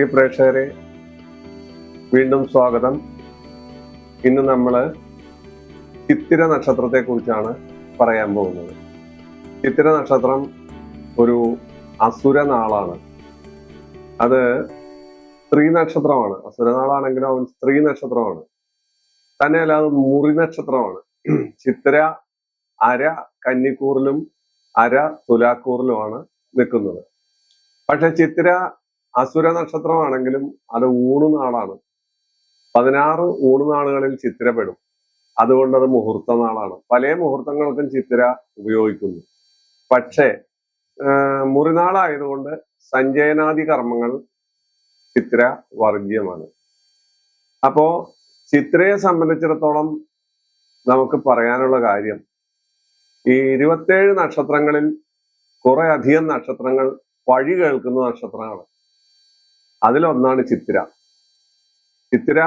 പ്രിയ പ്രേക്ഷകരെ വീണ്ടും സ്വാഗതം. ഇന്ന് നമ്മൾ ചിത്തിര നക്ഷത്രത്തെ കുറിച്ചാണ് പറയാൻ പോകുന്നത്. ചിത്തിര നക്ഷത്രം ഒരു അസുര നാളാണ്. അത് സ്ത്രീ നക്ഷത്രമാണ്. അസുരനാളാണെങ്കിലും അവൻ സ്ത്രീ നക്ഷത്രമാണ്. തന്നെയല്ല അത് മുറി നക്ഷത്രമാണ്. ചിത്തിര അര കന്നിക്കൂറിലും അര തുലാക്കൂറിലുമാണ് നിൽക്കുന്നത്. പക്ഷെ ചിത്തിര അസുര നക്ഷത്രമാണെങ്കിലും അത് ഊണുനാളാണ് പതിനാറ് ഊണുനാളുകളിൽ ചിത്തിരപ്പെടും. അതുകൊണ്ട് അത് മുഹൂർത്ത നാളാണ്. പല മുഹൂർത്തങ്ങൾക്കും ചിത്തിര ഉപയോഗിക്കുന്നു. പക്ഷേ മുറിനാളായതുകൊണ്ട് സഞ്ചയനാദി കർമ്മങ്ങൾ ചിത്ര വർഗീയമാണ് അപ്പോ ചിത്രയെ സംബന്ധിച്ചിടത്തോളം നമുക്ക് പറയാനുള്ള കാര്യം ഈ ഇരുപത്തേഴ് നക്ഷത്രങ്ങളിൽ കുറെ അധികം നക്ഷത്രങ്ങൾ വഴി കേൾക്കുന്ന നക്ഷത്രങ്ങളാണ്. അതിലൊന്നാണ് ചിത്ര. ചിത്ര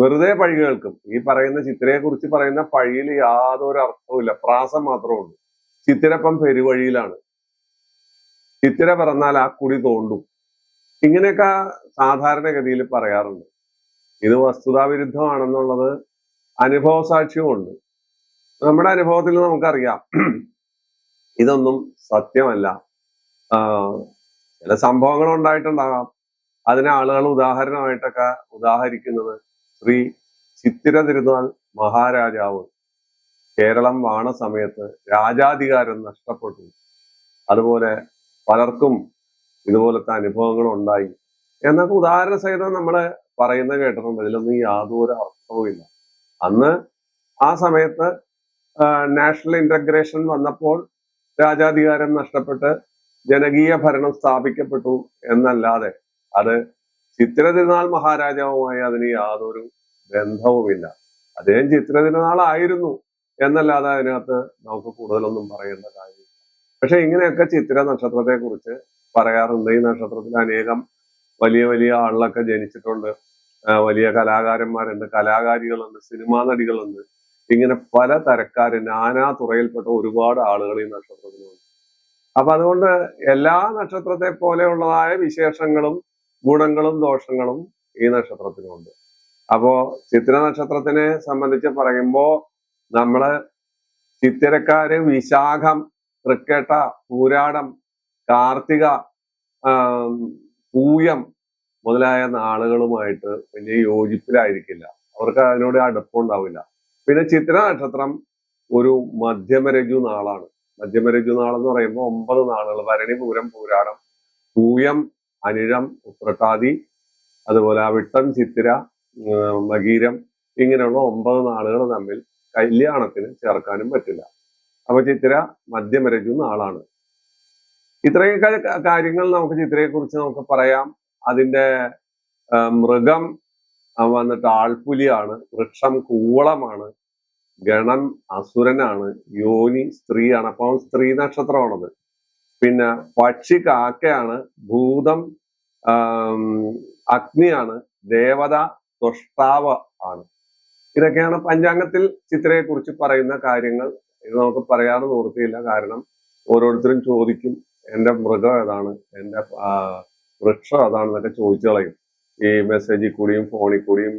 വെറുതെ പഴി കേൾക്കും. ഈ പറയുന്ന ചിത്രയെ കുറിച്ച് പറയുന്ന പഴിയിൽ യാതൊരു അർത്ഥവുമില്ല പ്രാസം മാത്രമേ ഉള്ളൂ. ചിത്തിരപ്പം പെരുവഴിയിലാണ്. ചിത്തിര പിറന്നാൽ ആ കുടി തോണ്ടും. ഇങ്ങനെയൊക്കെ സാധാരണഗതിയിൽ പറയാറുണ്ട്. ഇത് വസ്തുതാവിരുദ്ധമാണെന്നുള്ളത് അനുഭവ സാക്ഷ്യമുണ്ട് നമ്മുടെ അനുഭവത്തിൽ നമുക്കറിയാം. ഇതൊന്നും സത്യമല്ല. ചില സംഭവങ്ങൾ ഉണ്ടായിട്ടുണ്ടാകാം അതിനെ ആളുകൾ ഉദാഹരണമായിട്ടൊക്കെ ഉദാഹരിക്കുന്നത് ശ്രീ ചിത്തിര തിരുനാൾ മഹാരാജാവ് കേരളം വാണ സമയത്ത് രാജാധികാരം നഷ്ടപ്പെട്ടു. അതുപോലെ പലർക്കും ഇതുപോലത്തെ അനുഭവങ്ങൾ ഉണ്ടായി. എന്നൊക്കെ ഉദാഹരണ സഹിതം നമ്മൾ പറയുന്ന കേട്ടിട്ടുണ്ട്. ഇതിലൊന്നും യാതൊരു അർത്ഥവുമില്ല അന്ന് ആ സമയത്ത് നാഷണൽ ഇന്റഗ്രേഷൻ വന്നപ്പോൾ രാജാധികാരം നഷ്ടപ്പെട്ട് ജനകീയ ഭരണം സ്ഥാപിക്കപ്പെട്ടു എന്നല്ലാതെ അത് ചിത്ര തിരുനാൾ മഹാരാജാവുമായി അതിന് യാതൊരു ബന്ധവുമില്ല. അദ്ദേഹം ചിത്ര തിരുനാളായിരുന്നു എന്നല്ലാതെ അതിനകത്ത് നമുക്ക് കൂടുതലൊന്നും പറയേണ്ട കാര്യമില്ല. പക്ഷെ ഇങ്ങനെയൊക്കെ ചിത്ര നക്ഷത്രത്തെ കുറിച്ച് പറയാറുണ്ട്. ഈ നക്ഷത്രത്തിൽ അനേകം വലിയ വലിയ ആളിലൊക്കെ ജനിച്ചിട്ടുണ്ട്. വലിയ കലാകാരന്മാരുണ്ട് കലാകാരികളുണ്ട് സിനിമാ നടികളുണ്ട്. ഇങ്ങനെ പല തരക്കാര് നാനാ തുറയിൽപ്പെട്ട ഒരുപാട് ആളുകൾ ഈ നക്ഷത്രത്തിലുണ്ട്. അപ്പൊ അതുകൊണ്ട് എല്ലാ നക്ഷത്രത്തെ പോലെയുള്ളതായ വിശേഷങ്ങളും ഗുണങ്ങളും ദോഷങ്ങളും ഈ നക്ഷത്രത്തിനുണ്ട്. അപ്പോ ചിത്ര നക്ഷത്രത്തിനെ സംബന്ധിച്ച് പറയുമ്പോൾ നമ്മൾ ചിത്തിരക്കാര് വിശാഖം തൃക്കേട്ട പൂരാടം കാർത്തിക പൂയം മുതലായ നാളുകളുമായിട്ട് പിന്നെ യോജിപ്പിലായിരിക്കില്ല. അവർക്ക് അതിനോട് അടുപ്പമുണ്ടാവില്ല പിന്നെ ചിത്ര നക്ഷത്രം ഒരു മധ്യമരജു നാളാണ്. മധ്യമരജു നാളെന്ന് പറയുമ്പോൾ ഒമ്പത് നാളുകൾ ഭരണി പൂരം പൂരാടം പൂയം അനിഴം ഉത്രട്ടാതി അതുപോലെ അവിട്ടം ചിത്തിര ഉം, മകീരം ഇങ്ങനെയുള്ള ഒമ്പത് നാളുകൾ തമ്മിൽ കല്യാണത്തിന് ചേർക്കാനും പറ്റില്ല. അപ്പൊ ചിത്തിര മദ്യം വരയ്ക്കുന്ന ആളാണ്. ഇത്രയും കാര്യങ്ങൾ നമുക്ക് ചിത്രയെ കുറിച്ച് നമുക്ക് പറയാം. അതിന്റെ മൃഗം ആ, വന്നിട്ട് ആൾപുലിയാണ് വൃക്ഷം കൂവളമാണ് ഗണം അസുരനാണ് യോനി സ്ത്രീയാണ്. അപ്പം സ്ത്രീ നക്ഷത്രമാണത്. പിന്നെ പക്ഷി കാക്കയാണ് ഭൂതം അഗ്നിയാണ് ദേവത തൊഷ്ടാവ് ആണ്. ഇതൊക്കെയാണ് പഞ്ചാംഗത്തിൽ ചിത്രയെ കുറിച്ച് പറയുന്ന കാര്യങ്ങൾ. ഇത് നമുക്ക് പറയാതെ നിർത്തിയില്ല കാരണം ഓരോരുത്തരും ചോദിക്കും എന്റെ മൃഗം ഏതാണ്? എന്റെ വൃക്ഷം വൃക്ഷം ഏതാണെന്നൊക്കെ ചോദിച്ചു കളയും. ഈ മെസ്സേജിൽ കൂടിയും ഫോണിൽ കൂടിയും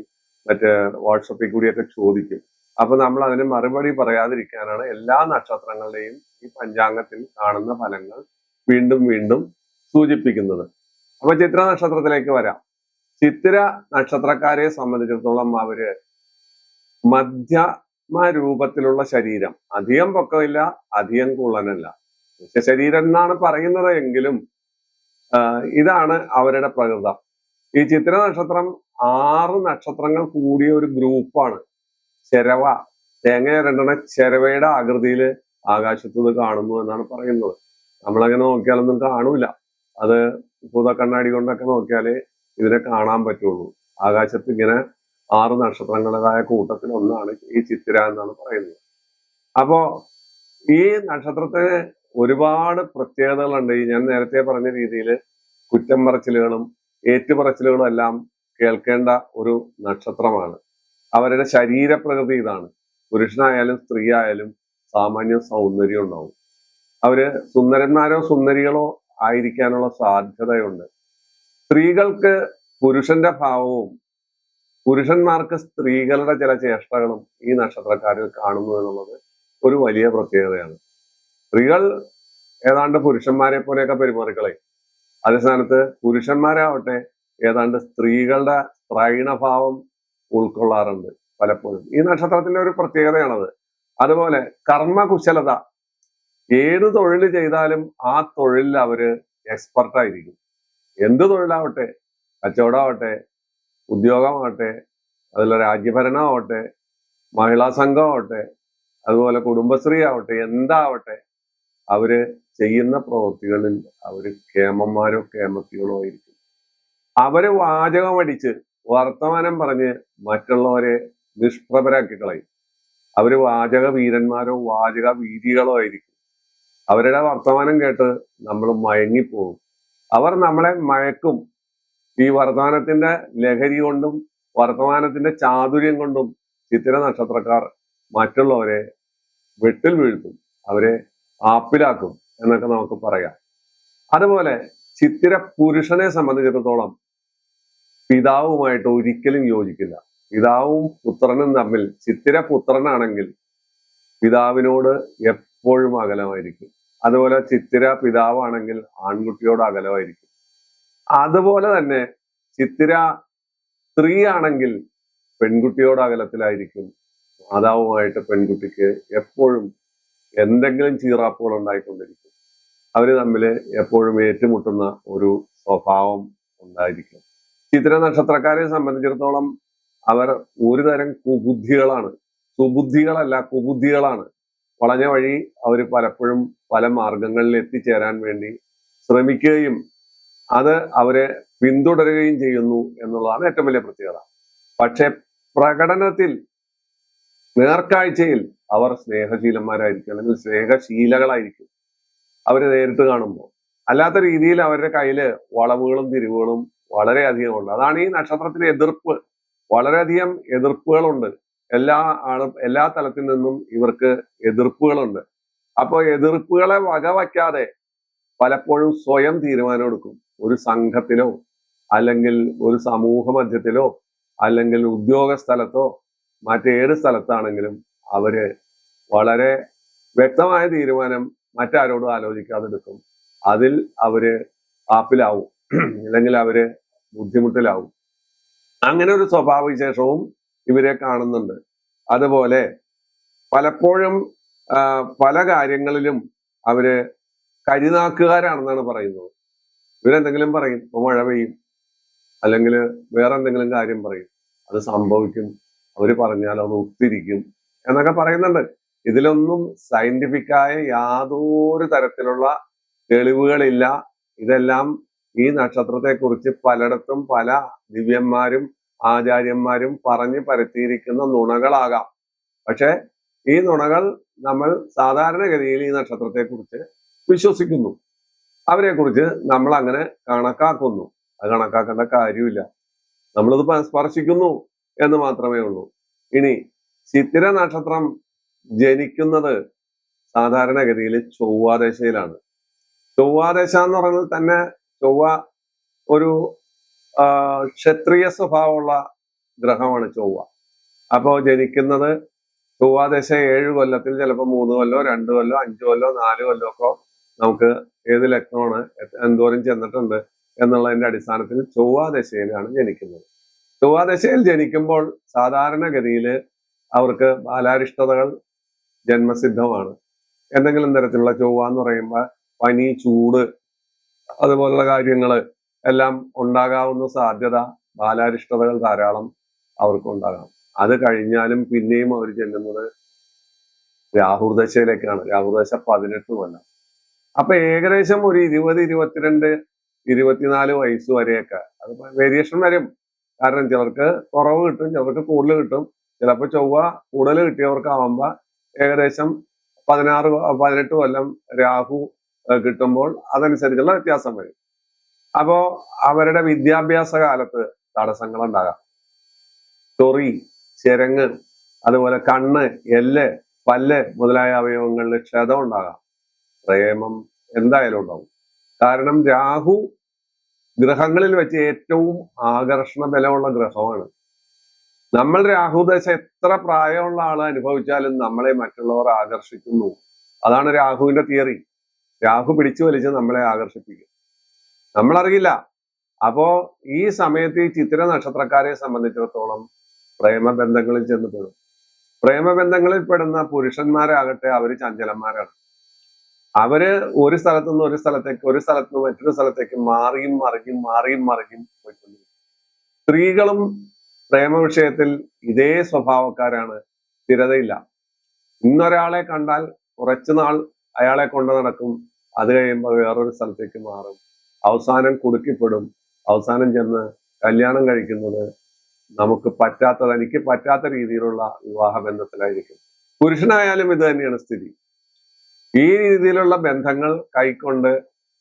മറ്റേ വാട്സപ്പിൽ കൂടിയൊക്കെ ചോദിക്കും. അപ്പൊ നമ്മൾ അതിന് മറുപടി പറയാതിരിക്കാനാണ് എല്ലാ നക്ഷത്രങ്ങളുടെയും ഈ പഞ്ചാംഗത്തിൽ കാണുന്ന ഫലങ്ങൾ വീണ്ടും വീണ്ടും സൂചിപ്പിക്കുന്നത്. അപ്പൊ ചിത്ര നക്ഷത്രത്തിലേക്ക് വരാം. ചിത്ര നക്ഷത്രക്കാരെ സംബന്ധിച്ചിടത്തോളം അവർ മധ്യമ രൂപത്തിലുള്ള ശരീരം. അധികം പൊക്കമില്ല അധികം കുള്ളനല്ല. ശരീരം എന്നാണ് പറയുന്നത് എങ്കിലും ഇതാണ് അവരുടെ പ്രകൃതം. ഈ ചിത്ര നക്ഷത്രം ആറ് നക്ഷത്രങ്ങൾ കൂടിയ ഒരു ഗ്രൂപ്പാണ്. ചെരവ തേങ്ങ രണ്ടെണ്ണം ചെരവയുടെ ആകൃതിയിൽ ആകാശത്ത് ഇത് കാണുന്നു എന്നാണ് പറയുന്നത്. നമ്മളങ്ങനെ നോക്കിയാലൊന്നും കാണൂല. അത് ഭൂതക്കണ്ണാടി കൊണ്ടൊക്കെ നോക്കിയാലേ ഇതിനെ കാണാൻ പറ്റുള്ളൂ. ആകാശത്ത് ഇങ്ങനെ ആറ് നക്ഷത്രങ്ങളുടേതായ കൂട്ടത്തിൽ ഒന്നാണ് ഈ ചിത്തിര എന്നാണ് പറയുന്നത്. അപ്പോ ഈ നക്ഷത്രത്തിന് ഒരുപാട് പ്രത്യേകതകളുണ്ട്. ഈ ഞാൻ നേരത്തെ പറഞ്ഞ രീതിയിൽ കുറ്റം പറച്ചിലുകളും ഏറ്റുപറച്ചിലുകളും എല്ലാം കേൾക്കേണ്ട ഒരു നക്ഷത്രമാണ്. അവരുടെ ശരീരപ്രകൃതി ഇതാണ്. പുരുഷനായാലും സ്ത്രീ ആയാലും സാമാന്യ സൗന്ദര്യം ഉണ്ടാവും. അവർ സുന്ദരന്മാരോ സുന്ദരികളോ ആയിരിക്കാനുള്ള സാധ്യതയുണ്ട്. സ്ത്രീകൾക്ക് പുരുഷന്റെ ഭാവവും പുരുഷന്മാർക്ക് സ്ത്രീകളുടെ ചില ചേഷ്ടകളും ഈ നക്ഷത്രക്കാരിൽ കാണുന്നു എന്നുള്ളത് ഒരു വലിയ പ്രത്യേകതയാണ്. സ്ത്രീകൾ ഏതാണ്ട് പുരുഷന്മാരെ പോലെയൊക്കെ പെരുമാറിക്കളയും. അതേ സ്ഥാനത്ത് പുരുഷന്മാരാവട്ടെ ഏതാണ്ട് സ്ത്രീകളുടെ സ്ത്രൈണഭാവം ഉൾക്കൊള്ളാറുണ്ട് പലപ്പോഴും. ഈ നക്ഷത്രത്തിന്റെ ഒരു പ്രത്യേകതയാണത്. അതുപോലെ കർമ്മകുശലത. ഏത് തൊഴിൽ ചെയ്താലും ആ തൊഴിലിൽ അവർ എക്സ്പെർട്ടായിരിക്കും എന്ത് തൊഴിലാവട്ടെ കച്ചവടമാവട്ടെ ഉദ്യോഗമാവട്ടെ അതുപോലെ രാജ്യഭരണമാവട്ടെ മഹിളാ സംഘമാവട്ടെ അതുപോലെ കുടുംബശ്രീ ആവട്ടെ എന്താവട്ടെ അവർ ചെയ്യുന്ന പ്രവൃത്തികളിൽ അവർ കേമന്മാരോ കേമത്തികളോ ആയിരിക്കും. അവർ വാചകം അടിച്ച് വർത്തമാനം പറഞ്ഞ് മറ്റുള്ളവരെ നിഷ്പ്രഭരാക്കി കളയും അവർ വാചക വീരന്മാരോ വാചക വീതികളോ ആയിരിക്കും. അവരുടെ വർത്തമാനം കേട്ട് നമ്മൾ മയങ്ങിപ്പോകും അവർ നമ്മളെ മയക്കും. ഈ വർത്തമാനത്തിന്റെ ലഹരി കൊണ്ടും വർത്തമാനത്തിന്റെ ചാതുര്യം കൊണ്ടും ചിത്തിര നക്ഷത്രക്കാർ മറ്റുള്ളവരെ വെട്ടിൽ വീഴ്ത്തും. അവരെ ആപ്പിലാക്കും എന്നൊക്കെ നമുക്ക് പറയാം. അതുപോലെ ചിത്തിര പുരുഷനെ സംബന്ധിച്ചിടത്തോളം പിതാവുമായിട്ട് ഒരിക്കലും യോജിക്കില്ല. പിതാവും പുത്രനും തമ്മിൽ ചിത്തിര പുത്രനാണെങ്കിൽ പിതാവിനോട് എപ്പോഴും അകലമായിരിക്കും. അതുപോലെ ചിത്തിര പിതാവാണെങ്കിൽ ആൺകുട്ടിയോട് അകലമായിരിക്കും. അതുപോലെ തന്നെ ചിത്തിര സ്ത്രീ ആണെങ്കിൽ പെൺകുട്ടിയോട് അകലത്തിലായിരിക്കും. മാതാവുമായിട്ട് പെൺകുട്ടിക്ക് എപ്പോഴും എന്തെങ്കിലും ചീറാപ്പുകൾ ഉണ്ടായിക്കൊണ്ടിരിക്കും. അവർ തമ്മിൽ എപ്പോഴും ഏറ്റുമുട്ടുന്ന ഒരു സ്വഭാവം ഉണ്ടായിരിക്കും. ചിത്ര നക്ഷത്രക്കാരെ സംബന്ധിച്ചിടത്തോളം അവർ ഒരു തരം കുബുദ്ധികളാണ്. സുബുദ്ധികളല്ല കുബുദ്ധികളാണ്. വളഞ്ഞ വഴി അവർ പലപ്പോഴും പല മാർഗങ്ങളിൽ എത്തിച്ചേരാൻ വേണ്ടി ശ്രമിക്കുകയും അത് അവരെ പിന്തുടരുകയും ചെയ്യുന്നു എന്നുള്ളതാണ് ഏറ്റവും വലിയ പ്രത്യേകത. പക്ഷെ പ്രകടനത്തിൽ നേർക്കാഴ്ചയിൽ അവർ സ്നേഹശീലന്മാരായിരിക്കും അല്ലെങ്കിൽ സ്നേഹശീലകളായിരിക്കും അവരെ നേരിട്ട് കാണുമ്പോൾ. അല്ലാത്ത രീതിയിൽ അവരുടെ കയ്യിൽ വളവുകളും തിരിവുകളും വളരെയധികം ഉണ്ട്. അതാണ് ഈ നക്ഷത്രത്തിന്റെ എതിർപ്പ്. വളരെയധികം എതിർപ്പുകളുണ്ട്. എല്ലാ ആളും എല്ലാ തലത്തിൽ നിന്നും ഇവർക്ക് എതിർപ്പുകളുണ്ട്. അപ്പോൾ എതിർപ്പുകളെ വകവയ്ക്കാതെ പലപ്പോഴും സ്വയം തീരുമാനമെടുക്കും. ഒരു സംഘത്തിലോ അല്ലെങ്കിൽ ഒരു സമൂഹ മധ്യത്തിലോ അല്ലെങ്കിൽ ഉദ്യോഗ സ്ഥലത്തോ മറ്റേത് സ്ഥലത്താണെങ്കിലും അവർ വളരെ വ്യക്തമായ തീരുമാനം മറ്റാരോടും ആലോചിക്കാതെ എടുക്കും അതിൽ അവർ ആപ്പിലാവും. അല്ലെങ്കിൽ അവർ ബുദ്ധിമുട്ടിലാവും. അങ്ങനെ ഒരു സ്വഭാവവിശേഷവും ഇവരെ കാണുന്നുണ്ട്. അതുപോലെ പലപ്പോഴും പല കാര്യങ്ങളിലും അവർ കരിനാക്കുകാരാണെന്നാണ് പറയുന്നത്. ഇവരെന്തെങ്കിലും പറയും ഇപ്പൊ മഴ പെയ്യും അല്ലെങ്കിൽ വേറെ എന്തെങ്കിലും കാര്യം പറയും അത് സംഭവിക്കും അവർ പറഞ്ഞാൽ അത് ഒത്തിരിക്കും എന്നൊക്കെ പറയുന്നുണ്ട്. ഇതിലൊന്നും സയന്റിഫിക്കായ യാതൊരു തരത്തിലുള്ള തെളിവുകളില്ല. ഇതെല്ലാം ഈ നക്ഷത്രത്തെക്കുറിച്ച് പലയിടത്തും പല ദിവ്യന്മാരും ആചാര്യന്മാരും പറഞ്ഞു പരത്തിയിരിക്കുന്ന നുണകളാകാം. പക്ഷെ ഈ നുണകൾ നമ്മൾ സാധാരണഗതിയിൽ ഈ നക്ഷത്രത്തെ കുറിച്ച് വിശ്വസിക്കുന്നു. അവരെ കുറിച്ച് നമ്മൾ അങ്ങനെ കണക്കാക്കുന്നു. അത് കണക്കാക്കേണ്ട കാര്യമില്ല. നമ്മളത് സ്പർശിക്കുന്നു എന്ന് മാത്രമേ ഉള്ളൂ. ഇനി ചിത്തിര നക്ഷത്രം ജനിക്കുന്നത് സാധാരണഗതിയിൽ ചൊവ്വാദശയിലാണ് ചൊവ്വാദശ എന്ന് പറഞ്ഞാൽ തന്നെ ചൊവ്വ ഒരു ക്ഷത്രിയ സ്വഭാവമുള്ള ഗ്രഹമാണ് ചൊവ്വ. അപ്പോൾ ജനിക്കുന്നത് ചൊവ്വാദശ ഏഴ് കൊല്ലത്തിൽ ചിലപ്പോൾ മൂന്ന് കൊല്ലോ രണ്ട് കൊല്ലോ അഞ്ചു കൊല്ലോ നാല് കൊല്ലോ ഒക്കെ നമുക്ക് ഏത് ലഗ്നമാണ് എന്തോരം ചെന്നിട്ടുണ്ട് എന്നുള്ളതിന്റെ അടിസ്ഥാനത്തിൽ ചൊവ്വാദശയിലാണ് ജനിക്കുന്നത്. ചൊവ്വാദശയിൽ ജനിക്കുമ്പോൾ സാധാരണഗതിയിൽ അവർക്ക് ബാലാരിഷ്ടതകൾ ജന്മസിദ്ധമാണ്. എന്തെങ്കിലും തരത്തിലുള്ള ചൊവ്വ എന്ന് പറയുമ്പോൾ പനി ചൂട് അതുപോലുള്ള കാര്യങ്ങൾ എല്ലാം ഉണ്ടാകാവുന്ന സാധ്യത ബാലാരിഷ്ടതകൾ ധാരാളം അവർക്ക് ഉണ്ടാകാം. അത് കഴിഞ്ഞാലും പിന്നെയും അവർ ചെല്ലുന്നത് രാഹുർദശയിലേക്കാണ് രാഹുർദശ പതിനെട്ട് കൊല്ലം അപ്പൊ ഏകദേശം ഒരു ഇരുപത് ഇരുപത്തിരണ്ട് ഇരുപത്തിനാല് വയസ്സ് വരെയൊക്കെ അത് വേരിയേഷൻ വരും. കാരണം ചിലർക്ക് കുറവ് കിട്ടും ചിലർക്ക് കൂടുതൽ കിട്ടും. ചിലപ്പോൾ ചൊവ്വ കൂടുതൽ കിട്ടിയവർക്കാവുമ്പോ ഏകദേശം പതിനാറ് പതിനെട്ട് കൊല്ലം രാഹു കിട്ടുമ്പോൾ അതനുസരിച്ചുള്ള വ്യത്യാസം വരും. അപ്പോ അവരുടെ വിദ്യാഭ്യാസ കാലത്ത് തടസ്സങ്ങൾ ഉണ്ടാകാം ചൊറി ചിരങ്ങ് അതുപോലെ കണ്ണ് എല്ല് പല്ല് മുതലായ അവയവങ്ങളിൽ ക്ഷതം ഉണ്ടാകാം. പ്രേമം എന്തായാലും ഉണ്ടാവും കാരണം രാഹു ഗ്രഹങ്ങളിൽ വെച്ച് ഏറ്റവും ആകർഷണ ബലമുള്ള ഗ്രഹമാണ്. നമ്മൾ രാഹുദശ എത്ര പ്രായമുള്ള ആൾ അനുഭവിച്ചാലും നമ്മളെ മറ്റുള്ളവർ ആകർഷിക്കുന്നു. അതാണ് രാഹുവിന്റെ തിയറി. രാഹു പിടിച്ചു വലിച്ച് നമ്മളെ ആകർഷിപ്പിക്കും. നമ്മളറിയില്ല. അപ്പോ ഈ സമയത്ത് ഈ ചിത്ര നക്ഷത്രക്കാരെ സംബന്ധിച്ചിടത്തോളം പ്രേമബന്ധങ്ങളിൽ ചെന്ന് പെടും പ്രേമബന്ധങ്ങളിൽ പെടുന്ന പുരുഷന്മാരാകട്ടെ അവർ ചഞ്ചലന്മാരാണ്. അവർ ഒരു സ്ഥലത്തു നിന്ന് ഒരു സ്ഥലത്തേക്ക് ഒരു സ്ഥലത്ത് നിന്ന് മറ്റൊരു സ്ഥലത്തേക്ക് മാറിയും മറിയും മാറിയും മറിഞ്ഞും പോയിക്കൊണ്ടിരിക്കും. സ്ത്രീകളും പ്രേമ വിഷയത്തിൽ ഇതേ സ്വഭാവക്കാരാണ് സ്ഥിരതയില്ല. ഇന്നൊരാളെ കണ്ടാൽ കുറച്ചു നാൾ അയാളെ കൊണ്ട് നടക്കും. അത് കഴിയുമ്പോൾ വേറൊരു സ്ഥലത്തേക്ക് മാറും. അവസാനം കുടുക്കിപ്പെടും. അവസാനം ചെന്ന് കല്യാണം കഴിക്കുന്നത് നമുക്ക് പറ്റാത്തത് എനിക്ക് പറ്റാത്ത രീതിയിലുള്ള വിവാഹ ബന്ധത്തിലായിരിക്കും. പുരുഷനായാലും ഇത് തന്നെയാണ് സ്ഥിതി. ഈ രീതിയിലുള്ള ബന്ധങ്ങൾ കൈക്കൊണ്ട്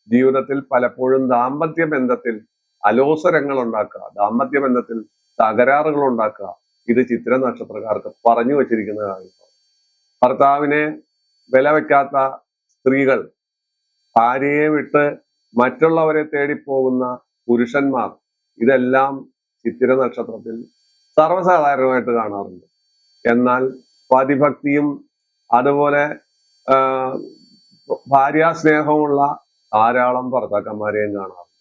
ജീവിതത്തിൽ പലപ്പോഴും ദാമ്പത്യ ബന്ധത്തിൽ അലോസരങ്ങൾ ഉണ്ടാക്കുക ദാമ്പത്യ ബന്ധത്തിൽ തകരാറുകൾ ഉണ്ടാക്കുക ഇത് ചിത്ര നക്ഷത്രക്കാർക്ക് പറഞ്ഞു വച്ചിരിക്കുന്ന കാര്യമാണ് ഭർത്താവിനെ വില വെക്കാത്ത സ്ത്രീകൾ ഭാര്യയെ വിട്ട് മറ്റുള്ളവരെ തേടിപ്പോകുന്ന പുരുഷന്മാർ ഇതെല്ലാം ചിത്തിര നക്ഷത്രത്തിൽ സർവസാധാരണമായിട്ട് കാണാറുണ്ട്. എന്നാൽ പതിഭക്തിയും അതുപോലെ ഭാര്യാസ്നേഹമുള്ള ധാരാളം ഭർത്താക്കന്മാരെയും കാണാറുണ്ട്.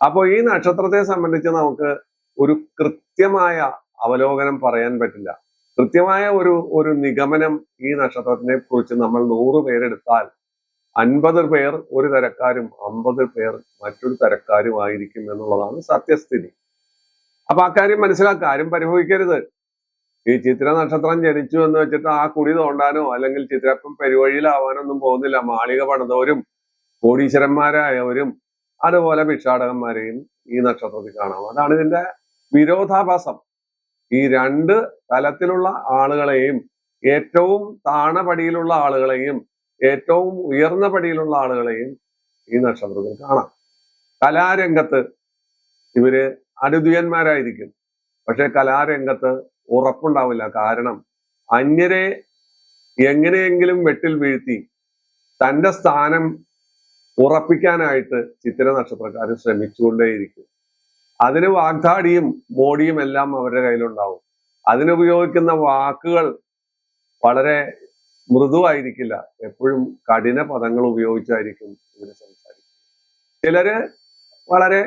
അപ്പോൾ ഈ നക്ഷത്രത്തെ സംബന്ധിച്ച് നമുക്ക് ഒരു കൃത്യമായ അവലോകനം പറയാൻ പറ്റില്ല. കൃത്യമായ ഒരു ഒരു നിഗമനം ഈ നക്ഷത്രത്തിനെ കുറിച്ച് നമ്മൾ നൂറ് പേരെടുത്താൽ അൻപത് പേർ ഒരു തരക്കാരും അമ്പത് പേർ മറ്റൊരു തരക്കാരും ആയിരിക്കും എന്നുള്ളതാണ് സത്യസ്ഥിതി. അപ്പൊ അക്കാര്യം മനസ്സിലാക്കുക. ആരും പരിഭവിക്കരുത്. ഈ ചിത്ര നക്ഷത്രം ജനിച്ചു എന്ന് വെച്ചിട്ട് ആ കുടി തോണ്ടാനോ അല്ലെങ്കിൽ ചിത്രപ്പം പെരുവഴിയിലാവാനൊന്നും പോകുന്നില്ല. മാളിക പണിതവരും കോടീശ്വരന്മാരായവരും അതുപോലെ ഭിക്ഷാടകന്മാരെയും ഈ നക്ഷത്രത്തിൽ കാണാം. അതാണ് ഇതിന്റെ വിരോധാഭാസം. ഈ രണ്ട് തലത്തിലുള്ള ആളുകളെയും ഏറ്റവും താണപടിയിലുള്ള ആളുകളെയും ഏറ്റവും ഉയർന്ന പടിയിലുള്ള ആളുകളെയും ഈ നക്ഷത്രത്തിൽ കാണാം. കലാരംഗത്ത് ഇവർ അനുദ്വിയന്മാരായിരിക്കും പക്ഷെ കലാരംഗത്ത് ഉറപ്പുണ്ടാവില്ല. കാരണം അന്യരെ എങ്ങനെയെങ്കിലും വെട്ടിൽ വീഴ്ത്തി തന്റെ സ്ഥാനം ഉറപ്പിക്കാനായിട്ട് ചിത്തിര നക്ഷത്രക്കാർ ശ്രമിച്ചുകൊണ്ടേയിരിക്കും. അതിന് വാഗ്ദാടിയും മോടിയും എല്ലാം അവരുടെ കയ്യിലുണ്ടാവും. അതിനുപയോഗിക്കുന്ന വാക്കുകൾ വളരെ മൃദുവായിരിക്കില്ല. എപ്പോഴും കഠിന പദങ്ങൾ ഉപയോഗിച്ചായിരിക്കും ഇവർ സംസാരിക്കുന്നത്. ചിലര് വളരെ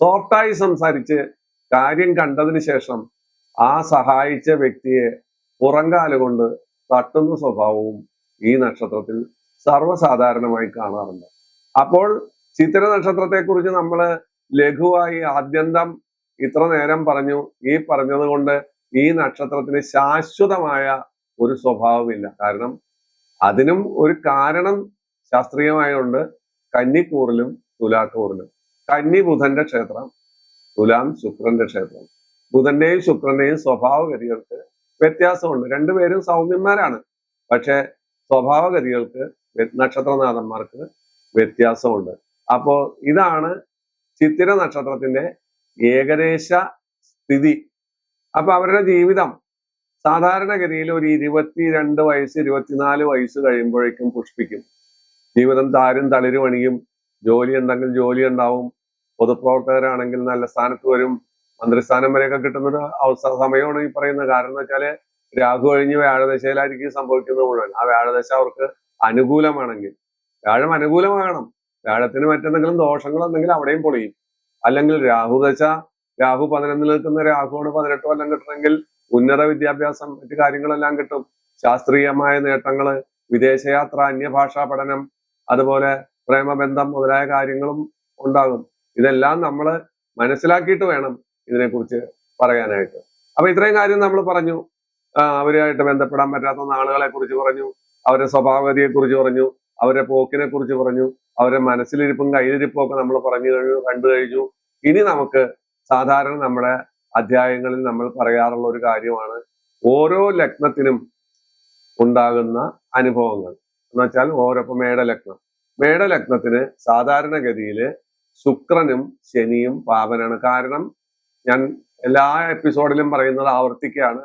സോഫ്റ്റായി സംസാരിച്ച് കാര്യം കണ്ടതിന് ശേഷം ആ സഹായിച്ച വ്യക്തിയെ പുറങ്കാലുകൊണ്ട് തട്ടുന്ന സ്വഭാവവും ഈ നക്ഷത്രത്തിൽ സർവസാധാരണമായി കാണാറുണ്ട്. അപ്പോൾ ചിത്ര നക്ഷത്രത്തെ കുറിച്ച് നമ്മൾ ലഘുവായി ആദ്യന്തം ഇത്ര നേരം പറഞ്ഞു. ഈ പറഞ്ഞത് കൊണ്ട് ഈ നക്ഷത്രത്തിന് ശാശ്വതമായ ഒരു സ്വഭാവമില്ല. കാരണം അതിനും ഒരു കാരണം ശാസ്ത്രീയമായുണ്ട് കന്നിക്കൂറിലും തുലാക്കൂറിലും. കന്നി ബുധന്റെ ക്ഷേത്രം തുലാം ശുക്രന്റെ ക്ഷേത്രം. ബുധന്റെയും ശുക്രന്റെയും സ്വഭാവഗതികൾക്ക് വ്യത്യാസമുണ്ട്. രണ്ടുപേരും സൗമ്യന്മാരാണ്. പക്ഷെ സ്വഭാവഗതികൾക്ക് നക്ഷത്രനാഥന്മാർക്ക് വ്യത്യാസമുണ്ട്. അപ്പോ ഇതാണ് ചിത്തിര നക്ഷത്രത്തിന്റെ ഏകദേശ സ്ഥിതി. അപ്പൊ അവരുടെ ജീവിതം സാധാരണഗതിയിൽ ഒരു ഇരുപത്തിരണ്ട് വയസ്സ് ഇരുപത്തിനാല് വയസ്സ് കഴിയുമ്പോഴേക്കും പുഷ്പിക്കും. ജീവിതം താരും തളിരും അണിയും ജോലി ഉണ്ടെങ്കിൽ ജോലി ഉണ്ടാവും. പൊതുപ്രവർത്തകരാണെങ്കിൽ നല്ല സ്ഥാനത്ത് വരും. മന്ത്രിസ്ഥാനം വരെയൊക്കെ കിട്ടുന്നൊരു അവസ്ഥ സമയമാണ് ഈ പറയുന്നത് കാരണം എന്ന് വെച്ചാൽ രാഹു കഴിഞ്ഞ് വ്യാഴദശയിലായിരിക്കും സംഭവിക്കുന്നത് മുഴുവൻ. ആ വ്യാഴദശ അവർക്ക് അനുകൂലമാണെങ്കിൽ വ്യാഴം അനുകൂലമാകണം. വ്യാഴത്തിന് മറ്റെന്തെങ്കിലും ദോഷങ്ങളുണ്ടെങ്കിൽ അവിടെയും പൊളിയും. അല്ലെങ്കിൽ രാഹുദശ രാഹു പതിനൊന്നിൽ നിൽക്കുന്ന രാഹുവാണ് പതിനെട്ട് കൊല്ലം കിട്ടണമെങ്കിൽ ഉന്നത വിദ്യാഭ്യാസം മറ്റു കാര്യങ്ങളെല്ലാം കിട്ടും. ശാസ്ത്രീയമായ നേട്ടങ്ങൾ വിദേശയാത്ര അന്യഭാഷാ പഠനം അതുപോലെ പ്രേമബന്ധം മുതലായ കാര്യങ്ങളും ഉണ്ടാകും. ഇതെല്ലാം നമ്മൾ മനസ്സിലാക്കിയിട്ട് വേണം ഇതിനെക്കുറിച്ച് പറയാനായിട്ട്. അപ്പൊ ഇത്രയും കാര്യം നമ്മൾ പറഞ്ഞു. അവരുമായിട്ട് ബന്ധപ്പെടാൻ പറ്റാത്ത ആളുകളെ കുറിച്ച് പറഞ്ഞു. അവരുടെ സ്വഭാവഗതിയെ കുറിച്ച് പറഞ്ഞു. അവരുടെ പോക്കിനെ കുറിച്ച് പറഞ്ഞു. അവരുടെ മനസ്സിലിരിപ്പും കയ്യിലിരിപ്പും ഒക്കെ നമ്മൾ പറഞ്ഞു കഴിഞ്ഞു കണ്ടു കഴിഞ്ഞു. ഇനി നമുക്ക് സാധാരണ നമ്മുടെ അധ്യായങ്ങളിൽ നമ്മൾ പറയാറുള്ള ഒരു കാര്യമാണ് ഓരോ ലഗ്നത്തിനും ഉണ്ടാകുന്ന അനുഭവങ്ങൾ. എന്ന് വെച്ചാൽ ഓരോ മേടലഗ്നം. മേടലഗ്നത്തിന് സാധാരണഗതിയിൽ ശുക്രനും ശനിയും പാപനാണ് കാരണം ഞാൻ എല്ലാ എപ്പിസോഡിലും പറയുന്നത് ആവർത്തിക്കുകയാണ്.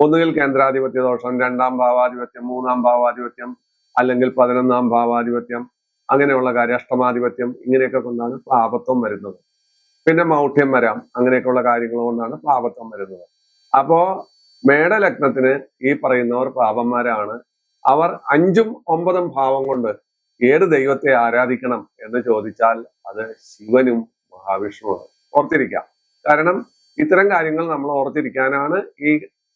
ഒന്നുകിൽ കേന്ദ്രാധിപത്യ ദോഷം രണ്ടാം ഭാവാധിപത്യം മൂന്നാം ഭാവാധിപത്യം അല്ലെങ്കിൽ പതിനൊന്നാം ഭാവാധിപത്യം. അങ്ങനെയുള്ള കാര്യം അഷ്ടമാധിപത്യം ഇങ്ങനെയൊക്കെ കൊണ്ടാണ് പാപത്വം വരുന്നത്. പിന്നെ മൗഢ്യം വരാം. അങ്ങനെയൊക്കെയുള്ള കാര്യങ്ങൾ കൊണ്ടാണ് പാപത്വം വരുന്നത്. അപ്പോ മേടലഗ്നത്തിന് ഈ പറയുന്നവർ പാപന്മാരാണ്. അവർ അഞ്ചും ഒമ്പതും ഭാവം കൊണ്ട് ഏത് ദൈവത്തെ ആരാധിക്കണം എന്ന് ചോദിച്ചാൽ അത് ശിവനും മഹാവിഷ്ണുവാണ്. ഓർത്തിരിക്കാം. കാരണം ഇത്തരം കാര്യങ്ങൾ നമ്മൾ ഓർത്തിരിക്കാനാണ് ഈ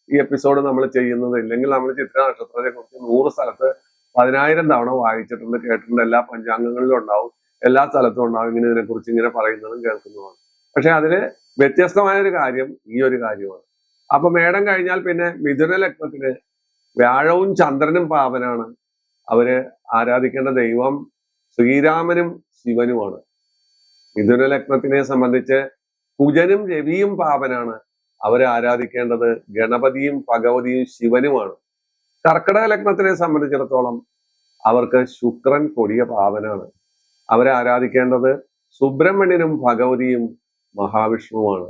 ഈ എപ്പിസോഡ് നമ്മൾ ചെയ്യുന്നത്. ഇല്ലെങ്കിൽ നമ്മൾ ചിത്ര നക്ഷത്രത്തെ കുറിച്ച് നൂറ് സ്ഥലത്ത് പതിനായിരം തവണ വായിച്ചിട്ടുണ്ട് കേട്ടിട്ടുണ്ട് എല്ലാ പഞ്ചാംഗങ്ങളിലും ഉണ്ടാവും. എല്ലാ സ്ഥലത്തും ഉണ്ടാവും ഇങ്ങനെ ഇതിനെ കുറിച്ച് ഇങ്ങനെ പറയുന്നതും കേൾക്കുന്നതുമാണ്. പക്ഷെ അതിന് വ്യത്യസ്തമായ ഒരു കാര്യം ഈ ഒരു കാര്യമാണ്. അപ്പൊ മേടം കഴിഞ്ഞാൽ പിന്നെ മിഥുന ലഗ്നത്തിന് വ്യാഴവും ചന്ദ്രനും പാവനാണ്. അവർ ആരാധിക്കേണ്ട ദൈവം ശ്രീരാമനും ശിവനുമാണ്. മിഥുന ലഗ്നത്തിനെ സംബന്ധിച്ച് കുജനും രവിയും പാവനാണ്. അവരെ ആരാധിക്കേണ്ടത് ഗണപതിയും ഭഗവതിയും ശിവനുമാണ്. കർക്കിടക ലഗ്നത്തിനെ സംബന്ധിച്ചിടത്തോളം അവർക്ക് ശുക്രൻ കൊടിയ പാവനാണ്. അവരെ ആരാധിക്കേണ്ടത് സുബ്രഹ്മണ്യനും ഭഗവതിയും മഹാവിഷ്ണുവാണ്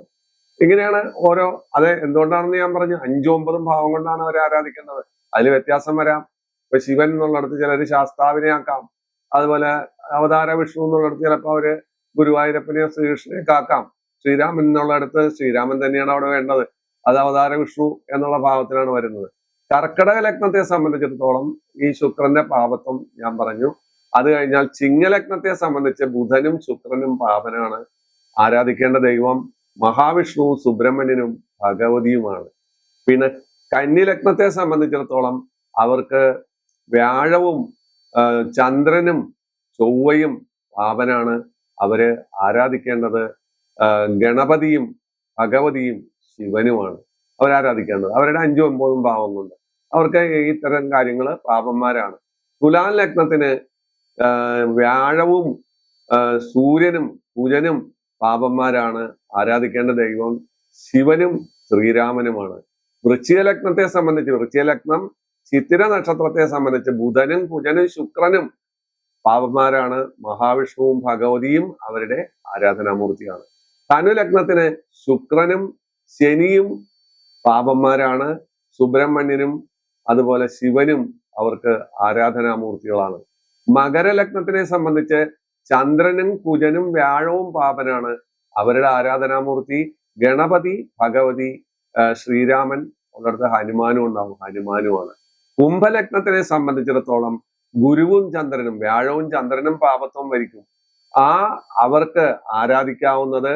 ഇങ്ങനെയാണ് ഓരോ അത് എന്തുകൊണ്ടാണെന്ന് ഞാൻ പറഞ്ഞു? അഞ്ചും ഒമ്പതും ഭാവം കൊണ്ടാണ് അവരെ ആരാധിക്കുന്നത്. അതിൽ വ്യത്യാസം വരാം. ഇപ്പൊ ശിവൻ എന്നുള്ളിടത്ത് ചിലർ ശാസ്താവിനെ ആക്കാം അതുപോലെ അവതാര വിഷ്ണു എന്നുള്ളിടത്ത് ചിലപ്പോൾ അവർ ഗുരുവായൂരപ്പനെയോ ശ്രീകൃഷ്ണനെയൊക്കെ ആക്കാം. ശ്രീരാമൻ എന്നുള്ളിടത്ത് ശ്രീരാമൻ തന്നെയാണ് അവിടെ വേണ്ടത്. അത് അവതാര വിഷ്ണു എന്നുള്ള ഭാവത്തിലാണ് വരുന്നത്. കർക്കിടക ലഗ്നത്തെ സംബന്ധിച്ചിടത്തോളം ഈ ശുക്രന്റെ പാപത്വം ഞാൻ പറഞ്ഞു. അത് കഴിഞ്ഞാൽ ചിങ്ങലഗ്നത്തെ സംബന്ധിച്ച് ബുധനും ശുക്രനും പാപനാണ്. ആരാധിക്കേണ്ട ദൈവം മഹാവിഷ്ണു സുബ്രഹ്മണ്യനും ഭഗവതിയുമാണ്. പിന്നെ കന്യലഗ്നത്തെ സംബന്ധിച്ചിടത്തോളം അവർക്ക് വ്യാഴവും ചന്ദ്രനും ചൊവ്വയും പാപനാണ്. അവർ ആരാധിക്കേണ്ടത് ഗണപതിയും ഭഗവതിയും ശിവനുമാണ് അവരാരാധിക്കേണ്ടത്. അവരുടെ അഞ്ചും ഒമ്പതും പാവം കൊണ്ട്. അവർക്ക് ഇത്തരം കാര്യങ്ങൾ പാപന്മാരാണ്. തുലാൻ ലഗ്നത്തിന് വ്യാഴവും സൂര്യനും കുജനും പാപന്മാരാണ് ആരാധിക്കേണ്ട ദൈവം. ശിവനും ശ്രീരാമനുമാണ്. വൃശ്ചിക ലഗ്നത്തെ സംബന്ധിച്ച് വൃശ്ചിക ലഗ്നം ചിത്തിര നക്ഷത്രത്തെ സംബന്ധിച്ച് ബുധനും കുജനും ശുക്രനും പാപന്മാരാണ്. മഹാവിഷ്ണുവും ഭഗവതിയും അവരുടെ ആരാധനാമൂർത്തിയാണ്. തനു ലഗ്നത്തിന് ശുക്രനും ശനിയും പാപന്മാരാണ്. സുബ്രഹ്മണ്യനും അതുപോലെ ശിവനും അവർക്ക് ആരാധനാമൂർത്തികളാണ്. മകരലഗ്നത്തിനെ സംബന്ധിച്ച് ചന്ദ്രനും കുജനും വ്യാഴവും പാപനാണ്. അവരുടെ ആരാധനാമൂർത്തി ഗണപതി ഭഗവതി ശ്രീരാമൻ ഉള്ളിടത്ത് ഹനുമാനും ഉണ്ടാവും. ഹനുമാനുമാണ്. കുംഭലഗ്നത്തിനെ സംബന്ധിച്ചിടത്തോളം ഗുരുവും ചന്ദ്രനും വ്യാഴവും ചന്ദ്രനും പാപത്വം വരിക്കും. ആ അവർക്ക് ആരാധിക്കാവുന്നത്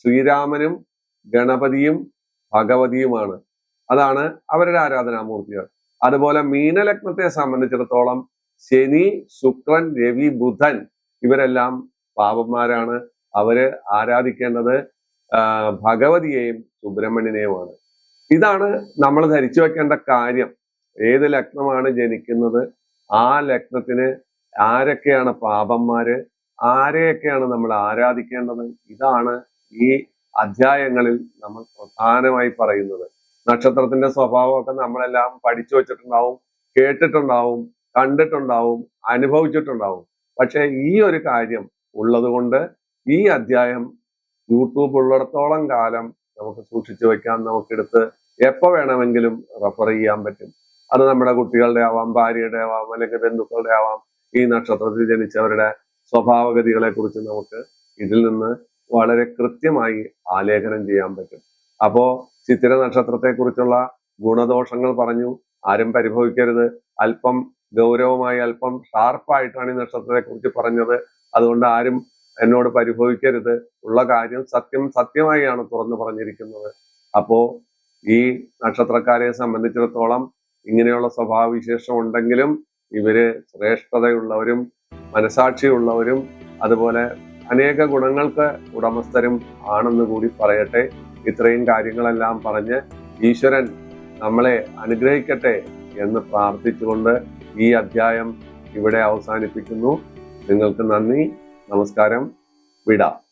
ശ്രീരാമനും ഗണപതിയും ഭഗവതിയുമാണ്. അതാണ് അവരുടെ ആരാധനാമൂർത്തികൾ. അതുപോലെ മീനലഗ്നത്തെ സംബന്ധിച്ചിടത്തോളം ശനി ശുക്രൻ രവി ബുധൻ ഇവരെല്ലാം പാപന്മാരാണ് അവർ ആരാധിക്കേണ്ടത് ഭഗവതിയെയും സുബ്രഹ്മണ്യനെയുമാണ്. ഇതാണ് നമ്മൾ ധരിച്ചു വെക്കേണ്ട കാര്യം. ഏത് ലഗ്നമാണ് ജനിക്കുന്നത് ആ ലഗ്നത്തിന് ആരൊക്കെയാണ് പാപന്മാര് ആരെയൊക്കെയാണ് നമ്മൾ ആരാധിക്കേണ്ടത്? ഇതാണ് ഈ അധ്യായങ്ങളിൽ നമ്മൾ പ്രധാനമായി പറയുന്നത്. നക്ഷത്രത്തിന്റെ സ്വഭാവമൊക്കെ നമ്മളെല്ലാം പഠിച്ചു വെച്ചിട്ടുണ്ടാവും കേട്ടിട്ടുണ്ടാവും കണ്ടിട്ടുണ്ടാവും അനുഭവിച്ചിട്ടുണ്ടാവും. പക്ഷേ ഈ ഒരു കാര്യം ഉള്ളതുകൊണ്ട് ഈ അധ്യായം യൂട്യൂബ് ഉള്ളിടത്തോളം കാലം നമുക്ക് സൂക്ഷിച്ചു വെക്കാം. നമുക്കെടുത്ത് എപ്പോ വേണമെങ്കിലും റെഫർ ചെയ്യാൻ പറ്റും. അത് നമ്മുടെ കുട്ടികളുടെ ആവാം ഭാര്യയുടെ ആവാം അല്ലെങ്കിൽ ബന്ധുക്കളുടെ ആവാം. ഈ നക്ഷത്രത്തിൽ ജനിച്ചവരുടെ സ്വഭാവഗതികളെ കുറിച്ച് നമുക്ക് ഇതിൽ നിന്ന് വളരെ കൃത്യമായി ആലേഖനം ചെയ്യാൻ പറ്റും. അപ്പോ ചിത്തിര നക്ഷത്രത്തെ കുറിച്ചുള്ള ഗുണദോഷങ്ങൾ പറഞ്ഞു ആരും പരിഭവിക്കരുത്. അല്പം ഗൗരവമായി അല്പം ഷാർപ്പായിട്ടാണ് ഈ നക്ഷത്രത്തെ കുറിച്ച് പറഞ്ഞത്. അതുകൊണ്ട് ആരും എന്നോട് പരിഭവിക്കരുത്. ഉള്ള കാര്യം സത്യം സത്യമായാണ് തുറന്നു പറഞ്ഞിരിക്കുന്നത്. അപ്പോ ഈ നക്ഷത്രക്കാരെ സംബന്ധിച്ചിടത്തോളം ഇങ്ങനെയുള്ള സ്വഭാവവിശേഷം ഉണ്ടെങ്കിലും ഇവർ ശ്രേഷ്ഠതയുള്ളവരും മനസാക്ഷിയുള്ളവരും അതുപോലെ അനേക ഗുണങ്ങൾക്ക് ഉടമസ്ഥരും ആണെന്ന് കൂടി പറയട്ടെ. ഇത്രയും കാര്യങ്ങളെല്ലാം പറഞ്ഞ് ഈശ്വരൻ നമ്മളെ അനുഗ്രഹിക്കട്ടെ എന്ന് പ്രാർത്ഥിച്ചുകൊണ്ട് ഈ അധ്യായം ഇവിടെ അവസാനിപ്പിക്കുന്നു. നിങ്ങൾക്ക് നന്ദി. നമസ്കാരം. വിടാം.